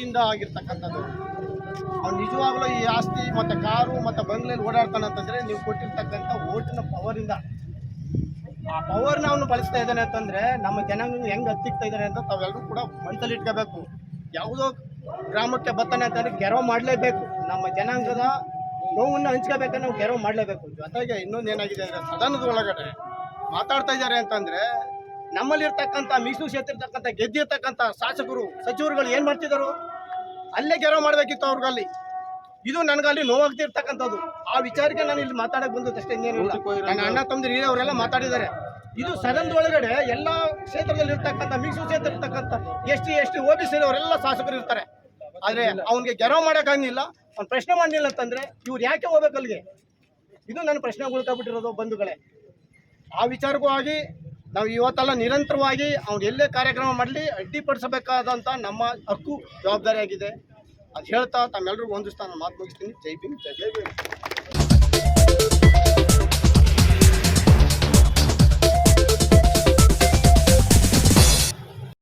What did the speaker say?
ಪವರಿಂದ ಆಗಿರ್ತಕ್ಕಂಥದ್ದು. ಅವ್ನು ನಿಜವಾಗ್ಲೂ ಈ ಆಸ್ತಿ ಮತ್ತು ಕಾರು ಮತ್ತು ಬಂಗ್ಲೆಯಲ್ಲಿ ಓಡಾಡ್ತಾನೆ ಅಂತಂದರೆ ನೀವು ಕೊಟ್ಟಿರ್ತಕ್ಕಂಥ ಓಟಿನ ಪವರಿಂದ ಆ ಪವರ್ನ ಅವನು ಬಳಸ್ತಾ ಇದ್ದಾನೆ ಅಂತಂದರೆ ನಮ್ಮ ಜನಾಂಗ ಹೆಂಗೆ ಹತ್ತಿಕ್ತಾ ಇದ್ದಾರೆ ಅಂತ ತಾವೆಲ್ಲರೂ ಕೂಡ ಮನಸ್ಸಲ್ಲಿ ಇಟ್ಕೋಬೇಕು. ಯಾವುದೋ ಗ್ರಾಮಕ್ಕೆ ಬರ್ತಾನೆ ಅಂತಂದರೆ ಗೆರವು ಮಾಡಲೇಬೇಕು. ನಮ್ಮ ಜನಾಂಗದ ನೋವನ್ನು ಹಂಚ್ಕೋಬೇಕಂದ್ರೆ ನಾವು ಗೆರವು ಮಾಡಲೇಬೇಕು. ಜೊತೆಗೆ ಇನ್ನೊಂದು ಏನಾಗಿದೆ ಅಂದರೆ ಸದನದ ಒಳಗಡೆ ಮಾತಾಡ್ತಾ ಇದ್ದಾರೆ ಅಂತಂದರೆ ನಮ್ಮಲ್ಲಿರ್ತಕ್ಕಂಥ ಮೀಸಲು ಸೇರ್ತಿರ್ತಕ್ಕಂಥ ಗೆದ್ದಿರ್ತಕ್ಕಂಥ ಶಾಸಕರು ಸಚಿವರುಗಳು ಏನು ಮಾಡ್ತಿದ್ದರು? ಅಲ್ಲೇ ಗೆರವು ಮಾಡಬೇಕಿತ್ತು ಅವ್ರಿಗಲ್ಲಿ. ಇದು ನನಗಲ್ಲಿ ನೋವಾಗ್ತಿರ್ತಕ್ಕಂಥದ್ದು. ಆ ವಿಚಾರಕ್ಕೆ ನಾನು ಇಲ್ಲಿ ಮಾತಾಡಕ್ ಬಂದದ್ದಷ್ಟೇ ಇನ್ನೇನಿಲ್ಲ ನನ್ನ ಅಣ್ಣ ತಮ್ಮದಿರು ಅವರೆಲ್ಲ ಮಾತಾಡಿದ್ದಾರೆ. ಇದು ಸದನದ ಒಳಗಡೆ ಎಲ್ಲ ಕ್ಷೇತ್ರದಲ್ಲಿ ಇರ್ತಕ್ಕಂಥ ಮೀಸಲು ಕ್ಷೇತ್ರ ಇರ್ತಕ್ಕಂಥ S T S T O B C ಅವರೆಲ್ಲ ಶಾಸಕರು ಇರ್ತಾರೆ. ಆದರೆ ಅವ್ನಿಗೆ ಗೆರವ್ ಮಾಡೋಕ್ಕಾಗಿಲ್ಲ ಅವ್ನು ಪ್ರಶ್ನೆ ಮಾಡಲಿಲ್ಲ ಅಂತಂದ್ರೆ ಇವ್ರು ಯಾಕೆ ಹೋಗ್ಬೇಕು ಅಲ್ಲಿಗೆ? ಇದು ನನ್ನ ಪ್ರಶ್ನೆ ಉಳ್ಕೊಬಿಟ್ಟಿರೋದು ಬಂಧುಗಳೇ. ಆ ವಿಚಾರಕ್ಕೂ ಆಗಿ ನಾವು ಇವತ್ತೆಲ್ಲ ನಿರಂತರವಾಗಿ ಅವ್ನು ಎಲ್ಲೇ ಕಾರ್ಯಕ್ರಮ ಮಾಡಲಿ ಅಡ್ಡಿಪಡಿಸಬೇಕಾದಂಥ ನಮ್ಮ ಹಕ್ಕು ಜವಾಬ್ದಾರಿಯಾಗಿದೆ. ಅದು ಹೇಳ್ತಾ ತಮ್ಮೆಲ್ಲರಿಗೂ ಹೊಂದಿಸ್ತಾ ನಾನು ಮಾತು ಮುಗಿಸ್ತೀನಿ. ಜೈ ಭೀಮ್ ಜೈ ಜೈ ಭೀಮ್.